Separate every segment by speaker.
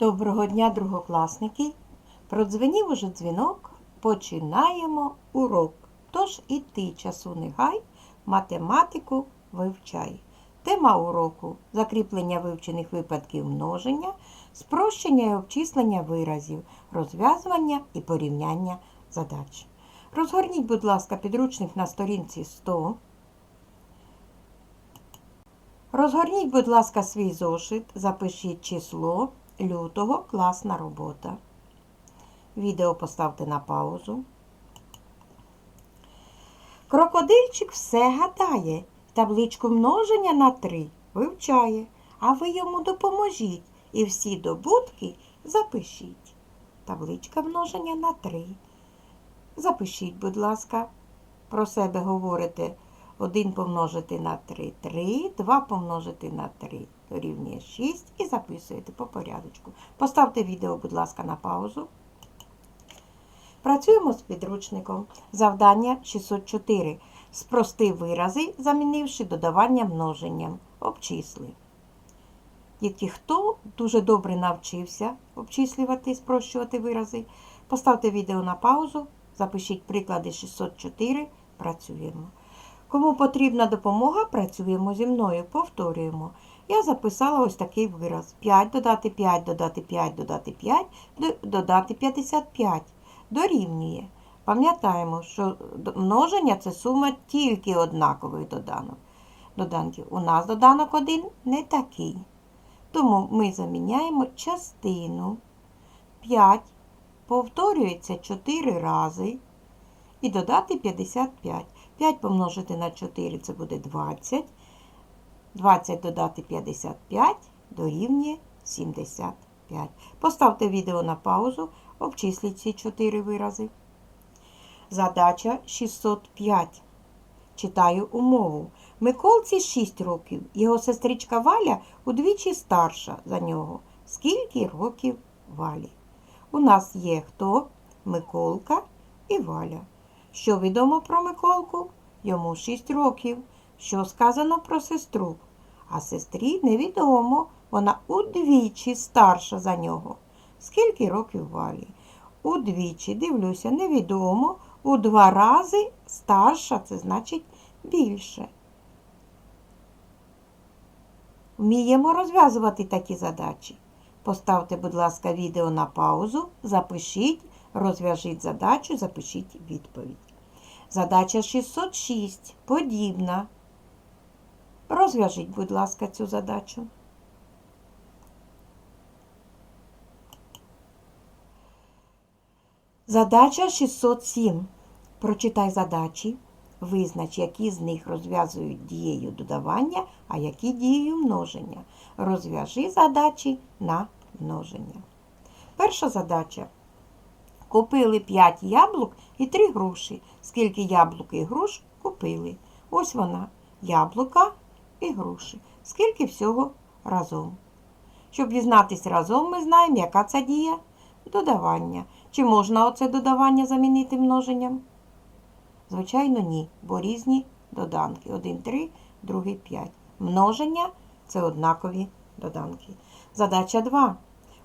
Speaker 1: Доброго дня, другокласники! Продзвенів уже дзвінок, починаємо урок. Тож і ти часу не гай, математику вивчай. Тема уроку закріплення вивчених випадків множення, спрощення і обчислення виразів, розв'язування і порівняння задач. Розгорніть, будь ласка, підручник на сторінці 100. Розгорніть, будь ласка, свій зошит, запишіть число лютого, класна робота. Відео поставте на паузу. Крокодильчик все гадає, табличку множення на 3 вивчає, а ви йому допоможіть і всі добутки запишіть. Табличка множення на 3. Запишіть, будь ласка, про себе говорите 1 помножити на 3 3, 2 помножити на 3 дорівнює 6 і записуєте по порядочку. Поставте відео, будь ласка, на паузу. Працюємо з підручником. Завдання 604. Спрости вирази, замінивши додавання множенням. Обчисли. Дітки, хто дуже добре навчився обчислювати і спрощувати вирази, поставте відео на паузу, запишіть приклади 604, працюємо. Кому потрібна допомога, працюємо зі мною, повторюємо. Я записала ось такий вираз. 5 додати 5, додати 5, додати 5, додати 55. Дорівнює. Пам'ятаємо, що множення це сума тільки однакових доданок. доданків. У нас доданок один не такий. Тому ми заміняємо частину 5, повторюється 4 рази і додати 55. 5 помножити на 4 це буде 20. 20 додати 55 дорівнює 75. Поставте відео на паузу, обчисліть ці 4 вирази. Задача 605. Читаю умову. Миколці 6 років. Його сестричка Валя удвічі старша за нього. Скільки років Валі? У нас є хто? Миколка і Валя. Що відомо про Миколку? Йому 6 років. Що сказано про сестру? А сестрі невідомо, вона удвічі старша за нього. Скільки років валі? Удвічі, дивлюся, невідомо. У два рази старша, це значить більше. Вміємо розв'язувати такі задачі. Поставте, будь ласка, відео на паузу, запишіть, розв'яжіть задачу, запишіть відповідь. Задача 606. Подібна. Розв'яжіть, будь ласка, цю задачу. Задача 607. Прочитай задачі. Визнач, які з них розв'язують дією додавання, а які дією множення. Розв'яжи задачі на множення. Перша задача. Купили 5 яблук і 3 груші. Скільки яблук і груш купили? Ось вона. Яблука і груші. Скільки всього разом. Щоб дізнатись разом, ми знаємо, яка це дія додавання. Чи можна оце додавання замінити множенням? Звичайно, ні, бо різні доданки. Один 3, другий 5. Множення це однакові доданки. Задача 2.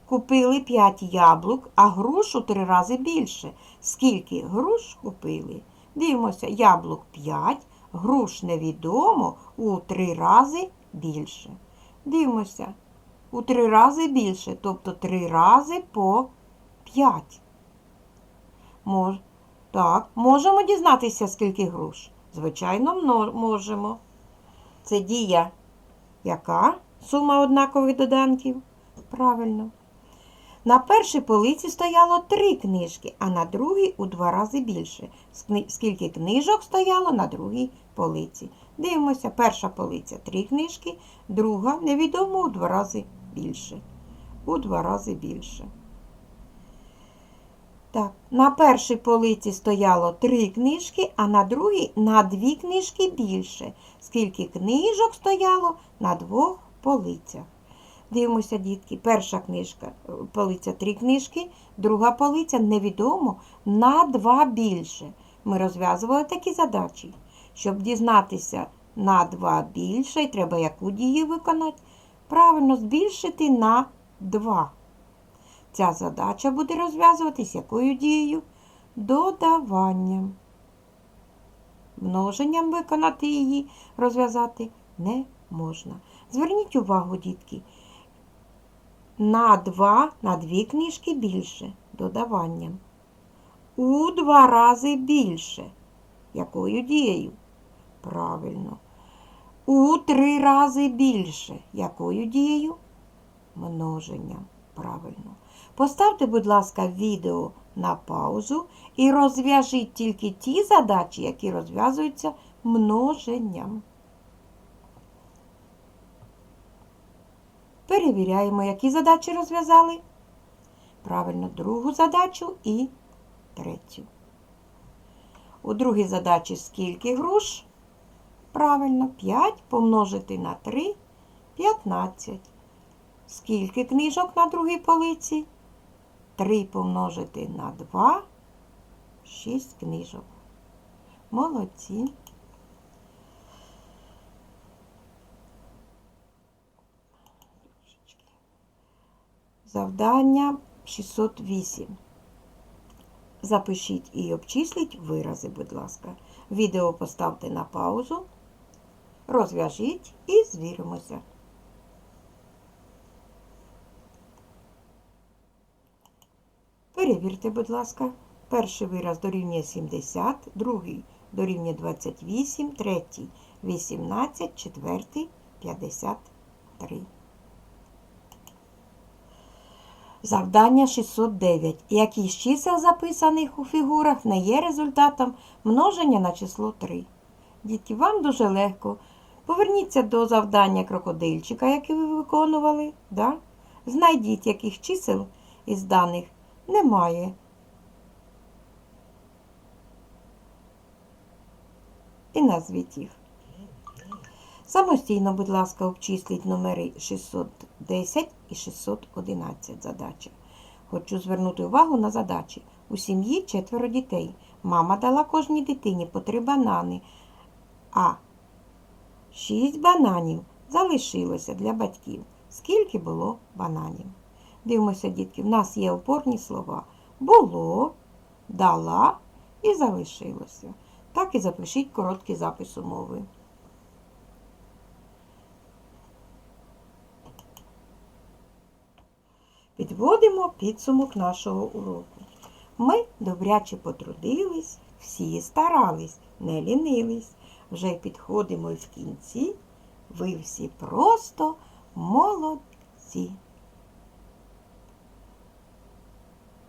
Speaker 1: Купили 5 яблук, а груш у 3 рази більше. Скільки груш купили? Дивимося, яблук 5, груш невідомо у 3 рази більше. Дивимося, у 3 рази більше, тобто 3 рази по 5. Мож... Так, можемо дізнатися, скільки груш? Звичайно, можемо. Це дія. Яка сума однакових доданків? Правильно. На першій полиці стояло три книжки, а на другій у два рази більше. Скільки книжок стояло на другій полиці. Дивимося, перша полиця три книжки, друга невідомо у два рази більше. У два рази більше. Так, на першій полиці стояло три книжки, а на другій на дві книжки більше. Скільки книжок стояло на двох полицях. Дивимося, дітки, перша книжка, полиця три книжки, друга полиця невідомо на два більше. Ми розв'язували такі задачі. Щоб дізнатися на два більше, треба яку дію виконати? Правильно, збільшити на 2. Ця задача буде розв'язуватись якою дією? Додаванням. Множенням виконати її, розв'язати не можна. Зверніть увагу, дітки, на два, на дві книжки більше додаванням. У два рази більше. Якою дією? Правильно. У три рази більше. Якою дією? Множенням. Правильно. Поставте, будь ласка, відео на паузу і розв'яжіть тільки ті задачі, які розв'язуються множенням. Перевіряємо, які задачі розв'язали. Правильно, другу задачу і третю. У другій задачі скільки груш? Правильно, 5 помножити на 3 15. Скільки книжок на другій полиці? 3 помножити на 2 6 книжок. Молодці. Завдання 608. Запишіть і обчисліть вирази, будь ласка. Відео поставте на паузу, розв'яжіть і звіримося. Перевірте, будь ласка. Перший вираз дорівнює 70, другий дорівнює 28, третій 18, четвертий 53. Завдання 609. Які з чисел, записаних у фігурах, не є результатом множення на число 3. Діти, вам дуже легко. Поверніться до завдання крокодильчика, яке ви виконували. Да? Знайдіть, яких чисел із даних немає. І назвіть їх. Самостійно, будь ласка, обчисліть номери 610 і 611 задачі. Хочу звернути увагу на задачі. У сім'ї четверо дітей. Мама дала кожній дитині по три банани, а шість бананів залишилося для батьків. Скільки було бананів? Дивимося, дітки, в нас є опорні слова. Було, дала і залишилося. Так і запишіть короткий запис умови. Підводимо підсумок нашого уроку. Ми добряче потрудились, всі старались, не лінились. Вже підходимо в кінці. Ви всі просто молодці.